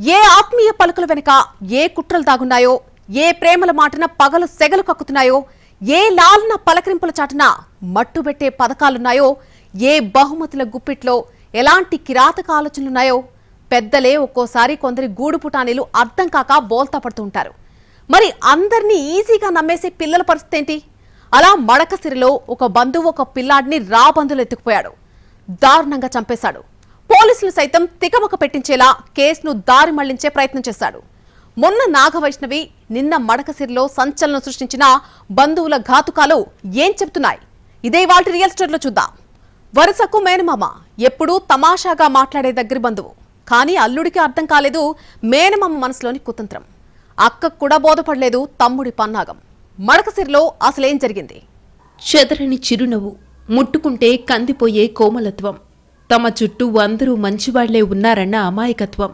ఏ ఆత్మీయ పలుకుల వెనుక ఏ కుట్రలు దాగున్నాయో ఏ ప్రేమల మాటన పగలు సెగలు కక్కుతున్నాయో ఏ లాలన పలకరింపుల చాటున మట్టుబెట్టే పథకాలున్నాయో ఏ బహుమతుల గుప్పిట్లో ఎలాంటి కిరాతక ఆలోచనలున్నాయో పెద్దలే ఒక్కోసారి కొందరి గూడు పుటానీలు అర్థం కాక బోల్తా పడుతుంటారు మరి అందరినీ ఈజీగా నమ్మేసే పిల్లల పరిస్థితి ఏంటి? అలా మడకసిరిలో ఒక బంధువు ఒక పిల్లాడిని రాబందులు ఎత్తుకుపోయాడు. దారుణంగా చంపేశాడు. పోలీసులు సైతం తికమక పెట్టించేలా కేసును దారి మళ్ళించే ప్రయత్నం చేశాడు. మొన్న నాగవైష్ణవి నిన్న మడకసిరిలో సంచలనం సృష్టించిన బంధువుల ఘాతుకాలు ఏం చెప్తున్నాయి? ఇదే వాటి రియల్ స్టోర్లో చూద్దాం. వరుసకు మేనమామ ఎప్పుడూ తమాషాగా మాట్లాడే దగ్గర బంధువు. కానీ అల్లుడికి అర్థం కాలేదు మేనమామ మనసులోని కుతంత్రం. అక్కకు కూడా బోధపడలేదు తమ్ముడి పన్నాగం. మడకసిరిలో అసలేం జరిగింది? చెదరని చిరునవ్వు ముట్టుకుంటే కందిపోయే కోమలత్వం. తమ చుట్టూ అందరూ మంచివాళ్ళే ఉన్నారన్న అమాయకత్వం.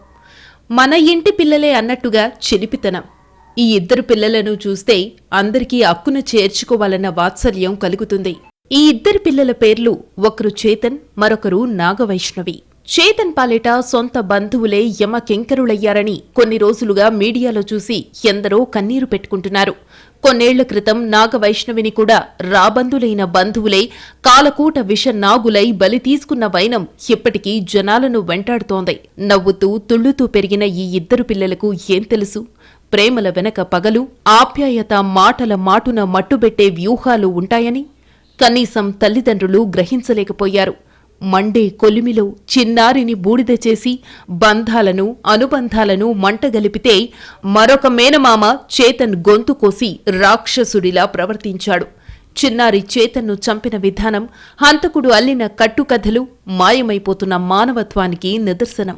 మన ఇంటి పిల్లలే అన్నట్టుగా చిలిపితనం. ఈ ఇద్దరు పిల్లలను చూస్తే అందరికీ అక్కున చేర్చుకోవాలన్న వాత్సల్యం కలుగుతుంది. ఈ ఇద్దరు పిల్లల పేర్లు ఒకరు చేతన్ మరొకరు నాగవైష్ణవి. చేతన్ పాలిట సొంత బంధువులే యమ కింకరులయ్యారని కొన్ని రోజులుగా మీడియాలో చూసి ఎందరో కన్నీరు పెట్టుకుంటున్నారు. కొన్నేళ్ళ క్రితం నాగవైష్ణవిని కూడా రాబంధులైన బంధువులై కాలకూట విష నాగులై బలి తీసుకున్న వైనం ఇప్పటికీ జనాలను వెంటాడుతోంది. నవ్వుతూ తుళ్ళుతూ పెరిగిన ఈ ఇద్దరు పిల్లలకు ఏం తెలుసు? ప్రేమల వెనక పగలు ఆప్యాయత మాటల మాటున మట్టుబెట్టే వ్యూహాలు ఉంటాయని? కనీసం తల్లిదండ్రులు గ్రహించలేకపోయారు. మండే కొలిమిలో చిన్నారిని బూడిద చేసి బంధాలను అనుబంధాలను మంటగలిపితే మరొక మేనమామ చేతన్ గొంతు కోసి రాక్షసుడిలా ప్రవర్తించాడు. చిన్నారి చేతన్ను చంపిన విధానం హంతకుడు అల్లిన కట్టుకథలు మాయమైపోతున్న మానవత్వానికి నిదర్శనం.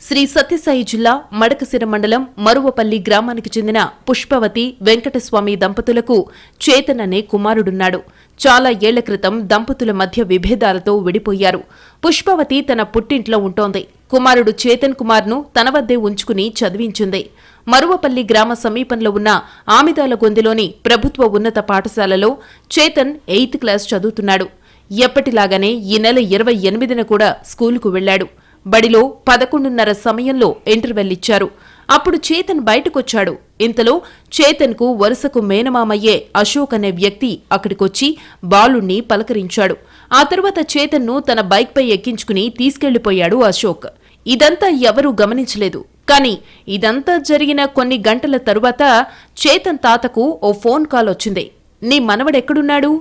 శ్రీ సత్యసాయి జిల్లా మడకసిర మండలం మరువపల్లి గ్రామానికి చెందిన పుష్పవతి వెంకటస్వామి దంపతులకు చేతన్ అనే కుమారుడున్నాడు. చాలా ఏళ్ళ క్రితం దంపతుల మధ్య విభేదాలతో విడిపోయారు. పుష్పవతి తన పుట్టింట్లో ఉంటోంది. కుమారుడు చేతన్ కుమార్ను తన వద్దే ఉంచుకుని చదివించింది. మరువపల్లి గ్రామ సమీపంలో ఉన్న ఆమిదాలగొందిలోని ప్రభుత్వ ఉన్నత పాఠశాలలో చేతన్ ఎయిత్ క్లాస్ చదువుతున్నాడు. ఎప్పటిలాగానే ఈ నెల ఇరవై ఎనిమిదిన కూడా స్కూలుకు వెళ్ళాడు బడిలో పదకొండున్నర సమయంలో ఇంటర్వెల్ ఇచ్చారు. అప్పుడు చేతన్ బయటకొచ్చాడు. ఇంతలో చేతన్కు వరుసకు మేనమామయ్యే అశోక్ అనే వ్యక్తి అక్కడికొచ్చి బాలుణ్ణి పలకరించాడు. ఆ తరువాత చేతన్ను తన బైక్పై ఎక్కించుకుని తీసుకెళ్ళిపోయాడు అశోక్. ఇదంతా ఎవరూ గమనించలేదు. కాని ఇదంతా జరిగిన కొన్ని గంటల తరువాత చేతన్ తాతకు ఓ ఫోన్ కాల్ వచ్చింది. నీ మనవడెక్కడున్నాడు?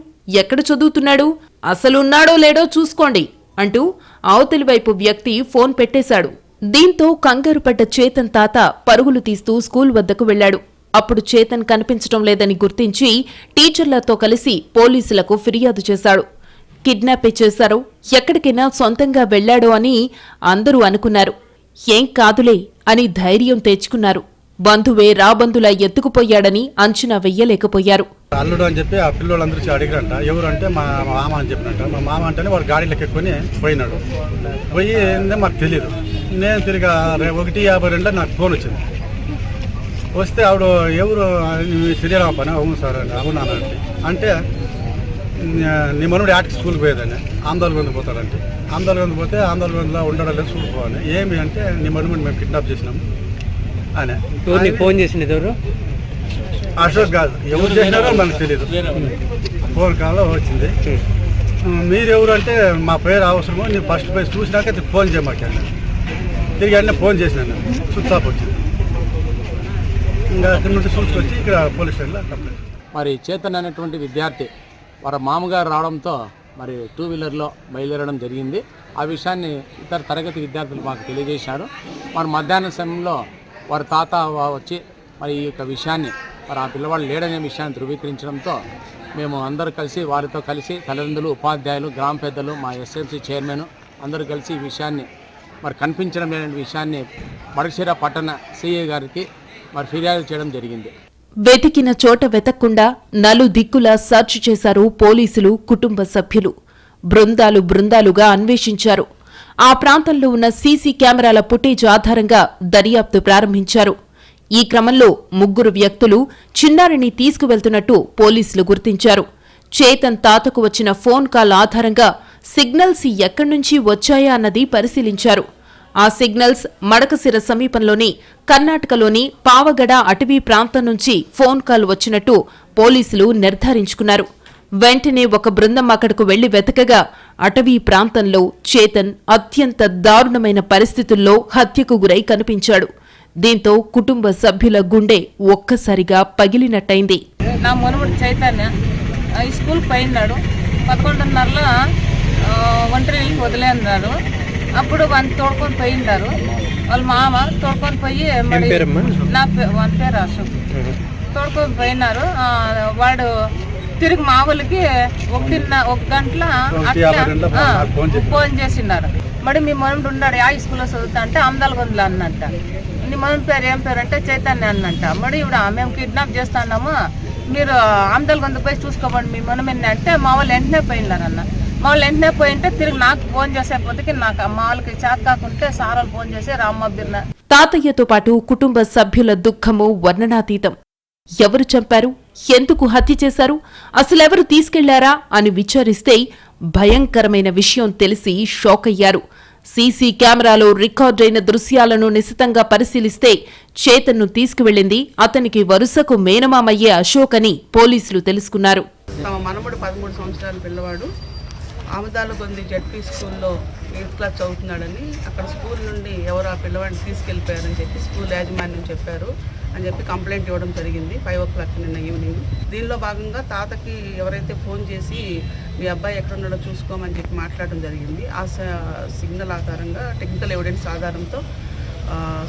ఎక్కడ చదువుతున్నాడు? అసలున్నాడో లేడో చూసుకోండి అంటూ అవతలి వైపు వ్యక్తి ఫోన్ పెట్టేశాడు. దీంతో కంగారు పడ్డ చేతన్ తాత పరుగులు తీస్తూ స్కూల్ వద్దకు వెళ్ళాడు అప్పుడు చేతన్ కనిపించడం లేదని గుర్తించి టీచర్లతో కలిసి పోలీసులకు ఫిర్యాదు చేశాడు. కిడ్నాపే చేశారో ఎక్కడికైనా సొంతంగా వెళ్ళాడో అని అందరూ అనుకున్నారు. ఏం కాదులే అని ధైర్యం తెచ్చుకున్నారు. బంధువే రాబంధులా ఎత్తుకుపోయాడని అంచనా వెయ్యలేకపోయారు. అల్లుడు అని చెప్పి ఆ పిల్లోళ్ళందరూ వచ్చి అడిగారంట ఎవరు అంటే మా మామ అని చెప్పినట్ట. మా మామ అంటేనే వాడు గాడి ఎక్కుని పోయినాడు. పోయి ఏందో మాకు తెలియదు నేను తిరిగి ఒకటి యాభై రెండు నాకు ఫోన్ వచ్చింది. వస్తే ఆవిడ ఎవరు శ్రీరామ పని అవును సార్ అని అవునా అంటే "నీ- నీ మనోడు స్కూల్కి పోయేదని ఆందోళన పోతాడంటే. ఆందోళన పోతే ఆందోళనలో ఉండడం లేదు చూడుకోవాలి ఏమి అంటే నీ మనోడిని మేము కిడ్నాప్ చేసినాము. అని. ఎవరు నీకు ఫోన్ చేసింది ఎవరు? అశోక్ కాదు. ఎవరు చేసినారో మనకు తెలియదు ఫోన్ కాల్లో వచ్చింది. మీరెవరు అంటే మా పేరు అవసరమో నేను ఫస్ట్ పేరు చూసినాక ఫోన్ చేయమాకాను తిరిగి అన్నీ ఫోన్ చేసినాను స్విచ్ ఆఫ్ వచ్చింది. ఇంకా అక్కడి నుండి చూసుకొచ్చి ఇక్కడ పోలీస్ స్టేషన్లో కంప్లైంట్ మరి చేతన్ అనేటువంటి విద్యార్థి వారి మామగారు రావడంతో మరి టూ వీలర్లో బయలుదేరడం జరిగింది. ఆ విషయాన్ని ఇతర తరగతి విద్యార్థులు మాకు తెలియజేశారు. మరి మధ్యాహ్నం సమయంలో వారి తాత వచ్చి మరి ఈ యొక్క విషయాన్ని మరి ఆ పిల్లవాడు లేడనే విషయాన్ని ధృవీకరించడంతో మేము అందరూ కలిసి వారితో కలిసి తల్లిదండ్రులు ఉపాధ్యాయులు గ్రామ పెద్దలు మా ఎస్ఎంసీ చైర్మన్ అందరూ కలిసి ఈ విషయాన్ని మరి కనిపించడం లేని విషయాన్ని మడకశిర పట్టణ సిఐ గారికి మరి ఫిర్యాదు చేయడం జరిగింది. వెతికిన చోట వెతక్కుండా నలు దిక్కులా సర్చ్ చేశారు పోలీసులు కుటుంబ సభ్యులు. బృందాలు బృందాలుగా అన్వేషించారు. ఆ ప్రాంతంలో ఉన్న సీసీ కెమెరాల ఫుటేజ్ ఆధారంగా దర్యాప్తు ప్రారంభించారు. ఈ క్రమంలో ముగ్గురు వ్యక్తులు చిన్నారిని తీసుకువెళ్తున్నట్టు పోలీసులు గుర్తించారు. చేతన్ తాతకు వచ్చిన ఫోన్ కాల్ ఆధారంగా సిగ్నల్స్ ఎక్కడ్నుంచి వచ్చాయా అన్నది పరిశీలించారు. ఆ సిగ్నల్స్ మడకసిర సమీపంలోని కర్ణాటకలోని పావగడ అటవీ ప్రాంతం నుంచి ఫోన్ కాల్ వచ్చినట్టు పోలీసులు నిర్ధారించుకున్నారు. వెంటనే ఒక బృందం అక్కడకు వెళ్ళి వెతకగా అటవీ ప్రాంతంలో చేతన్ అత్యంత దారుణమైన పరిస్థితుల్లో హత్యకు గురై కనిపించాడు. దీంతో కుటుంబ సభ్యుల గుండె ఒక్కసారిగా పగిలినట్టయింది. నా మనవడు చైతన్య స్కూల్ పోయినాడు. పదకొండున్నరలో ఒంటరి వెళ్ళి వదిలేన్నారు అప్పుడు వాడిని తోడుకొని పోయినారు వాళ్ళ మామ తోడుకొని పోయి మరి నా పే- వాని పేరు అశోక్. తోడుకొని పోయినారు. వాడు తిరిగి మా వాళ్ళకి ఒకటిన్న ఒక గంటల ఫోన్ చేసినారు. చేసినారు మరి మీ మనవడు ఉన్నాడు ఆ స్కూల్లో చదువుతా అంటే అమదాలగొందలు అన్నంట. నీ మనవడి పేరు ఏం పేరు అంటే చైతన్య అన్నంట. మరి ఇప్పుడు మేము కిడ్నాప్ చేస్తున్నాము. మీరు ఆమదలగొంద పోయి చూసుకోబండి మీ మనం అంటే మా వాళ్ళు వెంటనే పోయినారన్న. మా వాళ్ళు వెంటనే పోయింటే తిరిగి నాకు ఫోన్ చేసేపోతే నాకు మా వాళ్ళకి చేత కాకుంటే సార్ వాళ్ళు ఫోన్ చేసి రామ్మ బిర్న తాతయ్యతో పాటు కుటుంబ సభ్యుల దుఃఖము వర్ణనాతీతం. ఎవరు చంపారు? ఎందుకు హత్య చేశారు? అసలెవరు తీసుకెళ్ళారా? అని విచారిస్తే భయంకరమైన విషయం తెలిసి షాక్ అయ్యారు సీసీ కెమెరాలో రికార్డైన దృశ్యాలను నిశితంగా పరిశీలిస్తే చేతన్ను తీసుకువెళ్ళింది అతనికి వరుసకు మేనమామయ్యే అశోక్ అని పోలీసులు తెలుసుకున్నారు. తమ మనవడు పదమూడు సంవత్సరాల పిల్లవాడు. ఆమదాలగొంది జడ్పీ స్కూల్లో ఎయిత్ క్లాస్ చదువుతున్నాడని అక్కడ స్కూల్ నుండి ఎవరు ఆ పిల్లవాడిని తీసుకెళ్ళిపోయారని చెప్పి స్కూల్ యాజమాన్యం చెప్పారు. అని చెప్పి కంప్లైంట్ ఇవ్వడం జరిగింది. ఫైవ్ ఓ క్లాక్ నిన్న ఈవినింగ్. దీనిలో భాగంగా తాతకి ఎవరైతే ఫోన్ చేసి మీ అబ్బాయి ఎక్కడ ఉన్నాడో చూసుకోమని చెప్పి మాట్లాడడం జరిగింది. ఆ స- సిగ్నల్ ఆధారంగా టెక్నికల్ ఎవిడెన్స్ ఆధారంతో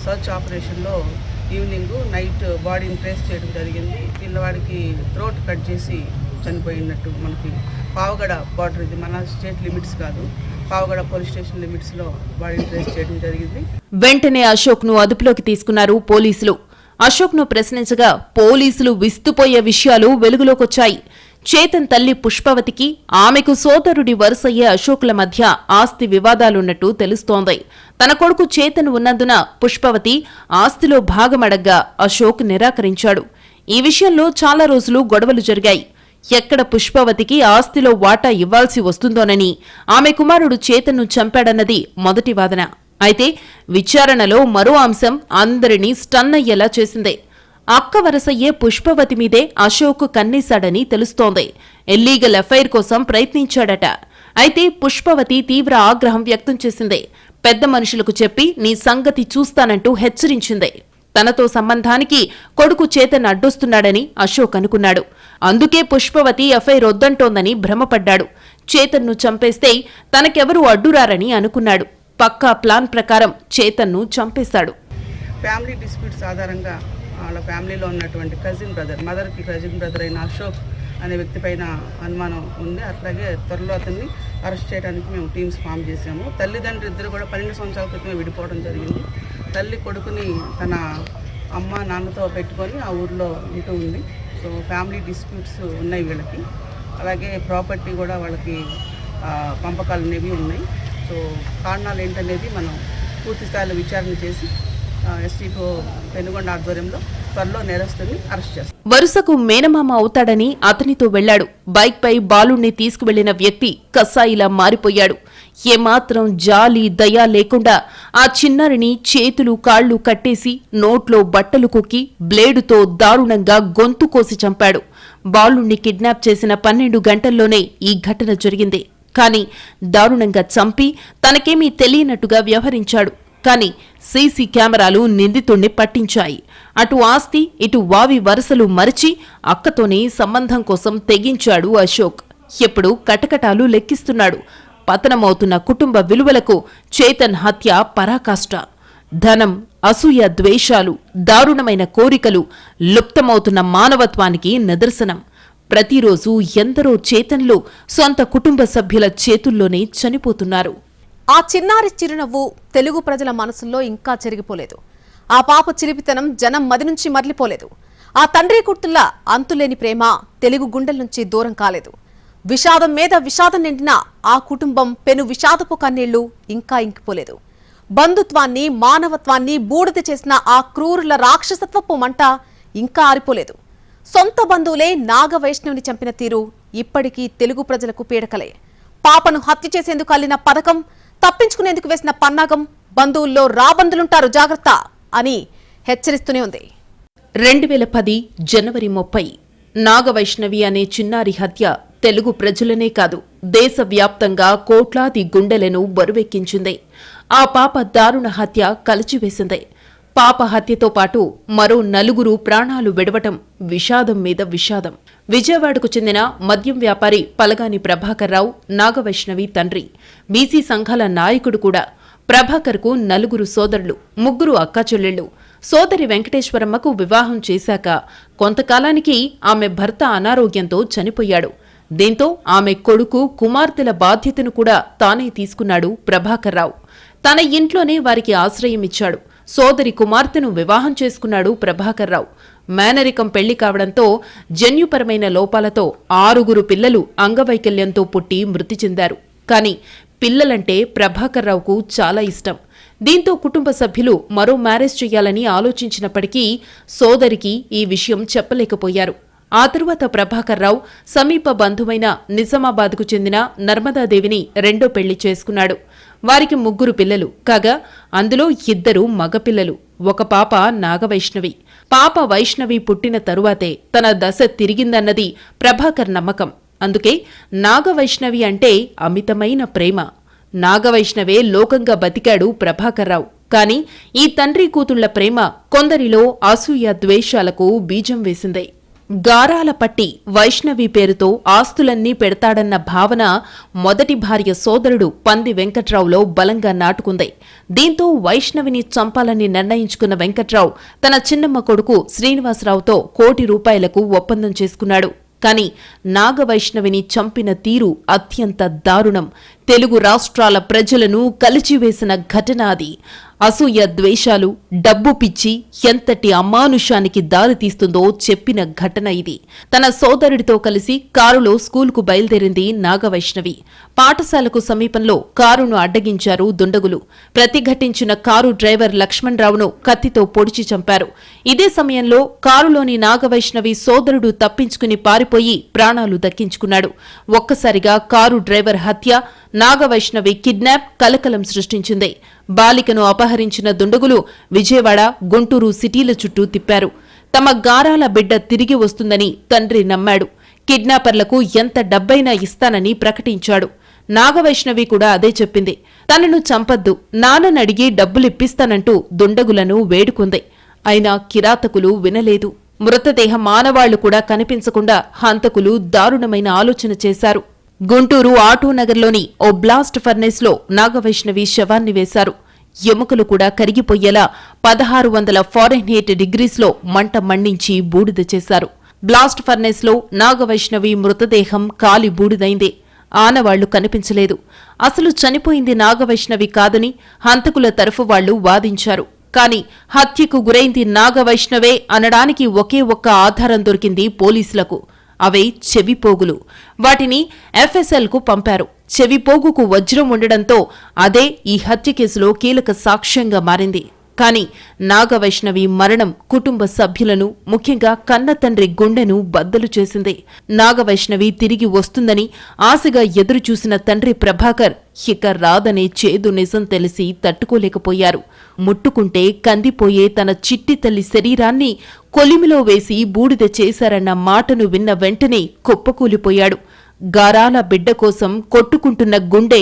సర్చ్ ఆపరేషన్లో ఈవినింగ్ నైట్ బాడీని ట్రేస్ చేయడం జరిగింది. పిల్లవాడికి థ్రోట్ కట్ చేసి చనిపోయినట్టు మనకి పావగడ బార్డర్ ఇది. మన స్టేట్ లిమిట్స్ కాదు. పావగడ పోలీస్ స్టేషన్ లిమిట్స్లో బాడీని ట్రేస్ చేయడం జరిగింది. వెంటనే అశోక్ను అదుపులోకి తీసుకున్నారు పోలీసులు. అశోక్ను ప్రశ్నించగా పోలీసులు విస్తుపోయే విషయాలు వెలుగులోకొచ్చాయి. చేతన్ తల్లి పుష్పవతికి ఆమెకు సోదరుడి వరుసయ్యే అశోక్ల మధ్య ఆస్తి వివాదాలున్నట్టు తెలుస్తోంది. తన కొడుకు చేతన్ ఉన్నందున పుష్పవతి ఆస్తిలో భాగమడగ్గా అశోక్ నిరాకరించాడు. ఈ విషయంలో చాలా రోజులు గొడవలు జరిగాయి. ఎక్కడ పుష్పవతికి ఆస్తిలో వాటా ఇవ్వాల్సి వస్తుందోనని ఆమె కుమారుడు చేతన్ను చంపాడన్నది మొదటి వాదన. అయితే విచారణలో మరో అంశం అందరినీ స్టన్ అయ్యేలా చేసింది. అక్క వరసయ్యే పుష్పవతి మీదే అశోక్ కన్నేశాడని తెలుస్తోంది. ఇల్లీగల్ ఎఫ్ఐఆర్ కోసం ప్రయత్నించాడట. అయితే పుష్పవతి తీవ్ర ఆగ్రహం వ్యక్తం చేసింది. పెద్ద మనుషులకు చెప్పి నీ సంగతి చూస్తానంటూ హెచ్చరించింది. తనతో సంబంధానికి కొడుకు చేతన్ అడ్డొస్తున్నాడని అశోక్ అనుకున్నాడు. అందుకే పుష్పవతి ఎఫ్ఐఆర్ వద్దంటోందని భ్రమపడ్డాడు. చేతన్ను చంపేస్తే తనకెవరూ అడ్డురారని అనుకున్నాడు. పక్కా ప్లాన్ ప్రకారం చేతన్ను చంపేశాడు. ఫ్యామిలీ డిస్ప్యూట్స్ ఆధారంగా వాళ్ళ ఫ్యామిలీలో ఉన్నటువంటి కజిన్ బ్రదర్ మదర్కి కజిన్ బ్రదర్ అయిన అశోక్ అనే వ్యక్తి పైన అనుమానం ఉంది. అట్లాగే త్వరలో అతన్ని అరెస్ట్ చేయడానికి మేము టీమ్స్ ఫామ్ చేసాము తల్లిదండ్రులు ఇద్దరు కూడా పన్నెండు సంవత్సరాల క్రితమే విడిపోవడం జరిగింది. తల్లి కొడుకుని తన అమ్మ నాన్నతో పెట్టుకొని ఆ ఊర్లో ఉంటూ ఉంది. సో ఫ్యామిలీ డిస్ప్యూట్స్ ఉన్నాయి వీళ్ళకి. అలాగే ప్రాపర్టీ కూడా వాళ్ళకి పంపకాలు అనేవి ఉన్నాయి. సో కారణాలు ఏంటనేది మనం పూర్తి స్థాయిలో విచారణ చేసి ఎస్టీపో పెనుగొండ ఆధ్వర్యంలో త్వరలో నేరస్తుని అరెస్ట్ చేస్తాం. వరుసకు మేనమామ అవుతాడని అతనితో వెళ్ళాడు బైక్పై బాలుణ్ణి తీసుకువెళ్ళిన వ్యక్తి కసాయిలా మారిపోయాడు. ఏమాత్రం జాలి దయ లేకుండా ఆ చిన్నారిని చేతులు కాళ్ళు కట్టేసి నోట్లో బట్టలు కుక్కి బ్లేడుతో దారుణంగా గొంతు కోసి చంపాడు. బాలుణ్ణి కిడ్నాప్ చేసిన పన్నెండు గంటల్లోనే ఈ ఘటన జరిగింది. కానీ దారుణంగా చంపి తనకేమీ తెలియనట్టుగా వ్యవహరించాడు. కానీ సీసీ కెమెరాలు నిందితుణ్ణి పట్టించాయి. అటు ఆస్తి ఇటు వావి వరుసలు మరిచి అక్కతోనే సంబంధం కోసం తెగించాడు అశోక్. ఎప్పుడు కటకటాలు లెక్కిస్తున్నాడు. పతనమవుతున్న కుటుంబ విలువలకు చేతన్ హత్య పరాకాష్ట. ధనం అసూయ ద్వేషాలు దారుణమైన కోరికలు లుప్తమవుతున్న మానవత్వానికి నిదర్శనం. ప్రతిరోజు ఎందరో చేతన్లు సొంత కుటుంబ సభ్యుల చేతుల్లోనే చనిపోతున్నారు. ఆ చిన్నారి చిరునవ్వు తెలుగు ప్రజల మనసుల్లో ఇంకా చెరిగిపోలేదు. ఆ పాప చిలిపితనం జనం మది నుంచి మరలిపోలేదు. ఆ తండ్రి కుర్తుల్లా అంతులేని ప్రేమ తెలుగు గుండెల నుంచి దూరం కాలేదు. విషాదం మీద విషాదం నిండిన ఆ కుటుంబం పెను విషాదపు కన్నీళ్ళు ఇంకా ఇంకిపోలేదు. బంధుత్వాన్ని మానవత్వాన్ని బూడిద చేసిన ఆ క్రూరుల రాక్షసత్వపు మంట ఇంకా ఆరిపోలేదు. సొంత బంధువులే నాగవైష్ణవుని చంపిన తీరు ఇప్పటికీ తెలుగు ప్రజలకు పీడకలే. పాపను హత్య చేసేందుకు అల్లిన పథకం తప్పించుకునేందుకు వేసిన పన్నాగం బంధువుల్లో రాబందులుంటారు జాగ్రత్త అని హెచ్చరిస్తూనే ఉంది. రెండు వేల పది జనవరి ముప్పై నాగవైష్ణవి అనే చిన్నారి హత్య తెలుగు ప్రజలనే కాదు దేశవ్యాప్తంగా కోట్లాది గుండెలను బరువెక్కించింది. ఆ పాప దారుణ హత్య కలిచివేసింది. పాప హత్యతో పాటు మరో నలుగురు ప్రాణాలు విడవటం విషాదం మీద విషాదం. విజయవాడకు చెందిన మద్యం వ్యాపారి పలగాని ప్రభాకర్రావు నాగవైష్ణవి తండ్రి బీసీ సంఘాల నాయకుడు కూడా ప్రభాకర్కు నలుగురు సోదరులు ముగ్గురు అక్కాచెల్లెళ్ళు సోదరి వెంకటేశ్వరమ్మకు వివాహం చేశాక కొంతకాలానికి ఆమె భర్త అనారోగ్యంతో చనిపోయాడు. దీంతో ఆమె కొడుకు కుమార్తెల బాధ్యతను కూడా తానే తీసుకున్నాడు ప్రభాకర్ రావు తన ఇంట్లోనే వారికి ఆశ్రయం ఇచ్చాడు సోదరి కుమార్తెను వివాహం చేసుకున్నాడు ప్రభాకర్ రావు. మేనరికం పెళ్ళి కావడంతో జన్యుపరమైన లోపాలతో ఆరుగురు పిల్లలు అంగవైకల్యంతో పుట్టి మృతి చెందారు. కాని పిల్లలంటే ప్రభాకర్ రావుకు చాలా ఇష్టం. దీంతో కుటుంబ సభ్యులు మరో మ్యారేజ్ చేయాలని ఆలోచించినప్పటికీ సోదరికి ఈ విషయం చెప్పలేకపోయారు. ఆ తరువాత ప్రభాకర్ రావు సమీప బంధువైన నిజామాబాద్కు చెందిన నర్మదాదేవిని రెండో పెళ్ళి చేసుకున్నాడు. వారికి ముగ్గురు పిల్లలు. కాగా అందులో ఇద్దరు మగపిల్లలు ఒక పాప నాగవైష్ణవి. పాప వైష్ణవి పుట్టిన తరువాతే తన దశ తిరిగిందన్నది ప్రభాకర్ నమ్మకం. అందుకే నాగవైష్ణవి అంటే అమితమైన ప్రేమ. నాగవైష్ణవే లోకంగా బతికాడు ప్రభాకర్రావు. కాని ఈ తండ్రి కూతుళ్ళ ప్రేమ కొందరిలో అసూయ ద్వేషాలకు బీజం వేసింది. గారాల పట్టి వైష్ణవి పేరుతో ఆస్తులన్నీ పెడతాడన్న భావన మొదటి భార్య సోదరుడు పంది వెంకట్రావులో బలంగా నాటుకుంది. దీంతో వైష్ణవిని చంపాలని నిర్ణయించుకున్న వెంకట్రావు తన చిన్నమ్మ కొడుకు శ్రీనివాసరావుతో కోటి రూపాయలకు ఒప్పందం చేసుకున్నాడు. కాని నాగవైష్ణవిని చంపిన తీరు అత్యంత దారుణం. తెలుగు రాష్ట్రాల ప్రజలను కలిచివేసిన ఘటన అది అసూయ ద్వేషాలు డబ్బు పిచ్చి ఎంతటి అమానుషానికి దారితీస్తుందో చెప్పిన ఘటన ఇది. తన సోదరుడితో కలిసి కారులో స్కూల్కు బయలుదేరింది నాగవైష్ణవి. పాఠశాలకు సమీపంలో కారును అడ్డగించారు దుండగులు. ప్రతిఘటించిన కారు డ్రైవర్ లక్ష్మణరావును కత్తితో పొడిచి చంపారు. ఇదే సమయంలో కారులోని నాగవైష్ణవి సోదరుడు తప్పించుకుని పారిపోయి ప్రాణాలు దక్కించుకున్నాడు. ఒక్కసారిగా కారు డ్రైవర్ హత్య నాగవైష్ణవి కిడ్నాప్ కలకలం సృష్టించింది. బాలికను అపహరించిన దుండగులు విజయవాడ గుంటూరు సిటీల చుట్టూ తిప్పారు. తమ గారాల బిడ్డ తిరిగి వస్తుందని తండ్రి నమ్మాడు. కిడ్నాపర్లకు ఎంత డబ్బైనా ఇస్తానని ప్రకటించాడు. నాగవైష్ణవి కూడా అదే చెప్పింది. తనను చంపద్దు నాన్ననడిగి డబ్బులిప్పిస్తానంటూ దుండగులను వేడుకుంది. అయినా కిరాతకులు వినలేదు. మృతదేహ మానవాళ్ళు కూడా కనిపించకుండా హంతకులు దారుణమైన ఆలోచన చేశారు. గుంటూరు ఆటోనగర్లోని ఓ బ్లాస్ట్ ఫర్నేస్లో నాగవైష్ణవి శవాన్ని వేశారు. ఎముకలు కూడా కరిగిపోయేలా పదహారు వందల ఫారెన్హీట్ డిగ్రీస్లో మంట మండించి బూడిద చేశారు. బ్లాస్ట్ ఫర్నేస్లో నాగవైష్ణవి మృతదేహం కాలి బూడిదైంది. ఆనవాళ్ళు కనిపించలేదు. అసలు చనిపోయింది నాగవైష్ణవి కాదని హంతకుల తరఫు వాళ్ళు వాదించారు. కాని హత్యకు గురైంది నాగవైష్ణవే అనడానికి ఒకే ఒక్క ఆధారం దొరికింది పోలీసులకు. అవే చెవిపోగులు. వాటిని ఎఫ్ఎస్ఎల్కు పంపారు. చెవిపోగుకు వజ్రం ఉండడంతో అదే ఈ హత్య కేసులో కీలక సాక్ష్యంగా మారింది. కానీ నాగవైష్ణవి మరణం కుటుంబ సభ్యులను ముఖ్యంగా కన్న తండ్రి గుండెను బద్దలు చేసింది. నాగవైష్ణవి తిరిగి వస్తుందని ఆశగా ఎదురుచూసిన తండ్రి ప్రభాకర్ ఇక రాదనే చేదు నిజం తెలిసి తట్టుకోలేకపోయారు. ముట్టుకుంటే కందిపోయే తన చిట్టి తల్లి శరీరాన్ని కొలిమిలో వేసి బూడిద చేశారన్న మాటను విన్న వెంటనే కుప్పకూలిపోయాడు. గారాల బిడ్డ కోసం కొట్టుకుంటున్న గుండె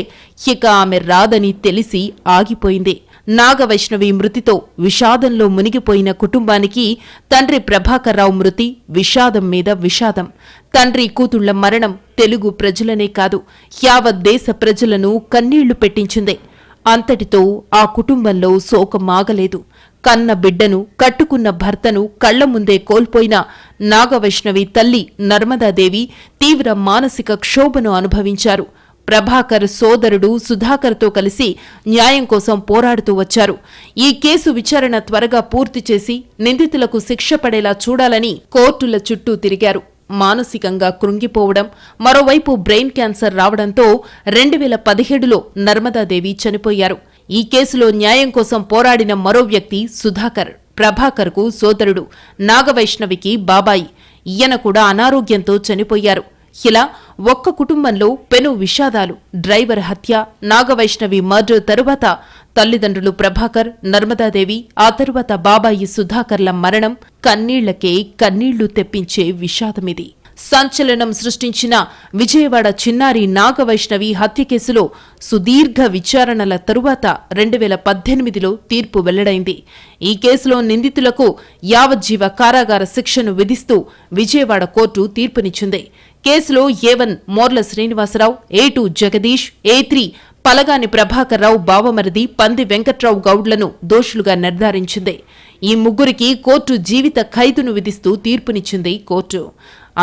ఇక ఆమె రాదని తెలిసి ఆగిపోయింది. నాగవైష్ణవి మృతితో విషాదంలో మునిగిపోయిన కుటుంబానికి తండ్రి ప్రభాకర్రావు మృతి విషాదం మీద విషాదం. తండ్రి కూతుళ్ళ మరణం తెలుగు ప్రజలనే కాదు యావత్ దేశ ప్రజలను కన్నీళ్ళు పెట్టించిందే. అంతటితో ఆ కుటుంబంలో శోకం ఆగలేదు. కన్న బిడ్డను కట్టుకున్న భర్తను కళ్ళ ముందే కోల్పోయిన నాగవైష్ణవి తల్లి నర్మదాదేవి తీవ్ర మానసిక క్షోభను అనుభవించారు. ప్రభాకర్ సోదరుడు సుధాకర్తో కలిసి న్యాయం కోసం పోరాడుతూ వచ్చారు. ఈ కేసు విచారణ త్వరగా పూర్తి చేసి నిందితులకు శిక్ష పడేలా చూడాలని కోర్టుల చుట్టూ తిరిగారు. మానసికంగా కృంగిపోవడం మరోవైపు బ్రెయిన్ క్యాన్సర్ రావడంతో రెండు వేల పదిహేడులో నర్మదాదేవి చనిపోయారు. ఈ కేసులో న్యాయం కోసం పోరాడిన మరో వ్యక్తి సుధాకర్ ప్రభాకర్కు సోదరుడు నాగవైష్ణవికి బాబాయి. ఈయన కూడా అనారోగ్యంతో చనిపోయారు. ఇలా ఒక్క కుటుంబంలో పెను విషాదాలు డ్రైవర్ హత్య నాగవైష్ణవి మర్డర్ తరువాత తల్లిదండ్రులు ప్రభాకర్ నర్మదాదేవి ఆ తరువాత బాబాయి సుధాకర్ల మరణం కన్నీళ్ళకే కన్నీళ్ళు తెప్పించే విషాదమిది. సంచలనం సృష్టించిన విజయవాడ చిన్నారి నాగవైష్ణవి హత్య కేసులో సుదీర్ఘ విచారణల తరువాత రెండు వేల పద్దెనిమిదిలో తీర్పు వెల్లడైంది. ఈ కేసులో నిందితులకు యావజ్జీవ కారాగార శిక్షను విధిస్తూ విజయవాడ కోర్టు తీర్పునిచ్చింది. కేసులో A one Morla Srinivasarao A two Jagadish A three Palagani Prabhakarrao బావమరిది పంది వెంకట్రావు గౌడ్లను దోషులుగా నిర్ధారించింది. ఈ ముగ్గురికి కోర్టు జీవిత ఖైదును విధిస్తూ తీర్పునిచ్చింది కోర్టు.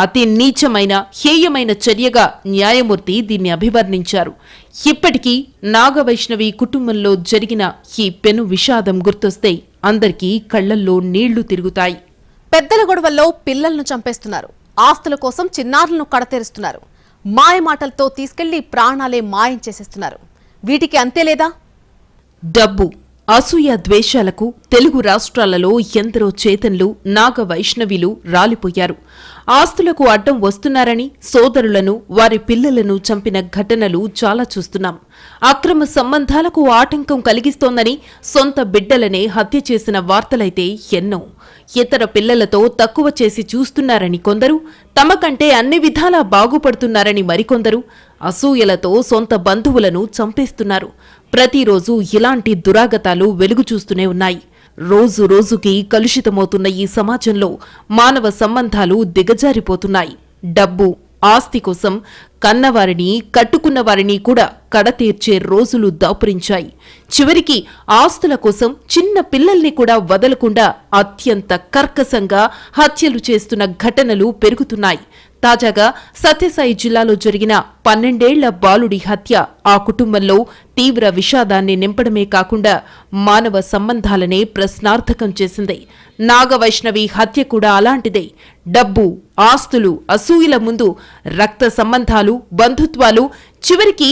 అతి నీచమైన హేయమైన చర్యగా న్యాయమూర్తి దీన్ని అభివర్ణించారు. ఇప్పటికీ నాగవైష్ణవి కుటుంబంలో జరిగిన ఈ పెను విషాదం గుర్తొస్తే అందరికీ కళ్ళల్లో నీళ్ళు తిరుగుతాయి. పెద్దల గొడవల్లో పిల్లలను చంపేస్తున్నారు. ఆస్తుల కోసం చిన్నారులను కడతేరుస్తున్నారు. మాయ మాటలతో తీసుకెళ్ళి ప్రాణాలే మాయం చేసేస్తున్నారు. వీటికి అంతే లేదా? డబ్బు. అసూయ ద్వేషాలకు తెలుగు రాష్ట్రాలలో ఎందరో చేతన్లు నాగ వైష్ణవిలు రాలిపోయారు. ఆస్తులకు అడ్డం వస్తున్నారని సోదరులను వారి పిల్లలను చంపిన ఘటనలు చాలా చూస్తున్నాం. అక్రమ సంబంధాలకు ఆటంకం కలిగిస్తోందని సొంత బిడ్డలనే హత్య చేసిన వార్తలైతే ఎన్నో. ఇతర పిల్లలతో తక్కువ చేసి చూస్తున్నారని కొందరు తమకంటే అన్ని విధాలా బాగుపడుతున్నారని మరికొందరు అసూయలతో సొంత బంధువులను చంపేస్తున్నారు. ప్రతిరోజు ఇలాంటి దురాగతాలు వెలుగు చూస్తూనే ఉన్నాయి. రోజు రోజుకి కలుషితమవుతున్న ఈ సమాజంలో మానవ సంబంధాలు దిగజారిపోతున్నాయి. డబ్బు ఆస్తి కోసం కన్నవారిని కట్టుకున్న వారిని కూడా కడతీర్చే రోజులు దాపురించాయి. చివరికి ఆస్తుల కోసం చిన్న పిల్లల్ని కూడా వదలకుండా అత్యంత కర్కశంగా హత్యలు చేస్తున్న ఘటనలు పెరుగుతున్నాయి. తాజాగా సత్యసాయి జిల్లాలో జరిగిన పన్నెండేళ్ళ బాలుడి హత్య. ఆ కుటుంబంలో తీవ్ర విషాదాన్ని నింపడమే కాకుండా మానవ సంబంధాలనే ప్రశ్నార్థకం చేసింది. నాగవైష్ణవి హత్య కూడా అలాంటిదే. డబ్బు ఆస్తులు అసూయల ముందు రక్త సంబంధాలు బంధుత్వాలు చివరికి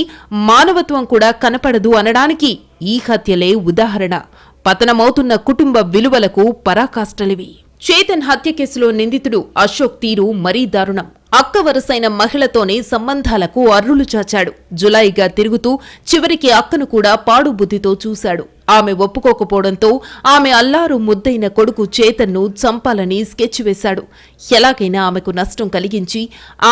మానవత్వం కూడా కనపడదు అనడానికి ఈ హత్యలే ఉదాహరణ. పతనమవుతున్న కుటుంబ విలువలకు పరాకాష్టలివి చేతన్ హత్య కేసులో నిందితుడు అశోక్ తీరు మరీ దారుణం. అక్క వరసైన మహిళతోనే సంబంధాలకు అర్రులు చాచాడు. జులాయిగా తిరుగుతూ చివరికి అక్కను కూడా పాడుబుద్ధితో చూశాడు. ఆమె ఒప్పుకోకపోవడంతో ఆమె అల్లారు ముద్దైన కొడుకు చేతన్ను చంపాలని స్కెచ్ వేశాడు. ఎలాగైనా ఆమెకు నష్టం కలిగించి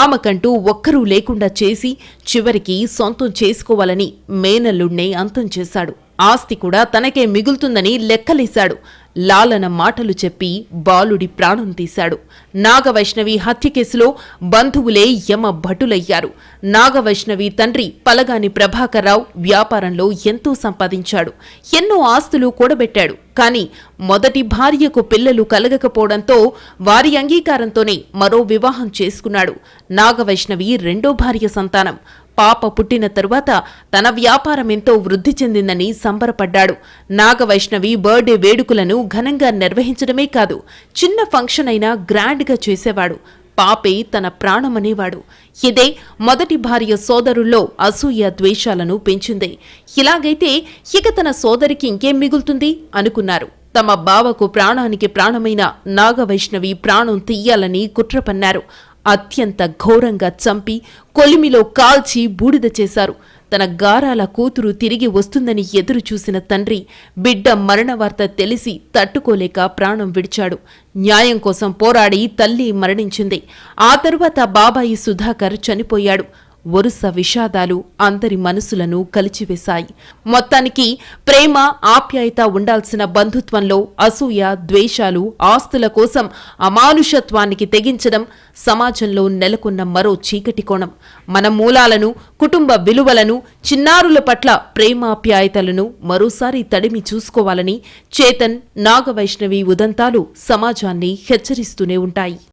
ఆమెకంటూ ఒక్కరూ లేకుండా చేసి చివరికి సొంతం చేసుకోవాలని మేనల్లుణ్ణే అంతం చేశాడు. ఆస్తి కూడా తనకే మిగులుతుందని లెక్కలేశాడు. లాలన మాటలు చెప్పి బాలుడి ప్రాణం తీశాడు. నాగవైష్ణవి హత్య కేసులో బంధువులే యమ భటులయ్యారు. నాగవైష్ణవి తండ్రి పలగాని ప్రభాకర్రావు వ్యాపారంలో ఎంతో సంపాదించాడు. ఎన్నో ఆస్తులు కూడబెట్టాడు. కానీ మొదటి భార్యకు పిల్లలు కలగకపోవడంతో వారి అంగీకారంతోనే మరో వివాహం చేసుకున్నాడు. నాగవైష్ణవి రెండో భార్య సంతానం. పాప పుట్టిన తరువాత తన వ్యాపారం ఎంతో వృద్ధి చెందిందని సంబరపడ్డాడు. నాగవైష్ణవి బర్త్డే వేడుకలను ఘనంగా నిర్వహించడమే కాదు చిన్న ఫంక్షన్ అయినా గ్రాండ్గా చేసేవాడు. పాపే తన ప్రాణమనేవాడు ఇదే మొదటి భార్య సోదరుల్లో అసూయ ద్వేషాలను పెంచింది. ఇలాగైతే ఇక తన సోదరికి ఇంకేం మిగులుతుంది? అనుకున్నారు. తమ బావకు ప్రాణానికి ప్రాణమైన నాగవైష్ణవి ప్రాణం తీయాలని కుట్ర పన్నారు అత్యంత ఘోరంగా చంపి కొలిమిలో కాల్చి బూడిద చేశారు. తన గారాల కూతురు తిరిగి వస్తుందని ఎదురు చూసిన తండ్రి బిడ్డ మరణ వార్త తెలిసి తట్టుకోలేక ప్రాణం విడిచాడు. న్యాయం కోసం పోరాడి తల్లి మరణించింది. ఆ తరువాత బాబాయి సుధాకర్ చనిపోయాడు. వరుస విషాదాలు అందరి మనసులను కలిచివేశాయి. మొత్తానికి ప్రేమ ఆప్యాయత ఉండాల్సిన బంధుత్వంలో అసూయ ద్వేషాలు ఆస్తుల కోసం అమానుషత్వానికి తెగించడం సమాజంలో నెలకొన్న మరో చీకటి కోణం. మన మూలాలను కుటుంబ విలువలను చిన్నారుల పట్ల ప్రేమాప్యాయతలను మరోసారి తడిమి చూసుకోవాలని చేతన్ నాగవైష్ణవి ఉదంతాలు సమాజాన్ని హెచ్చరిస్తూనే ఉంటాయి.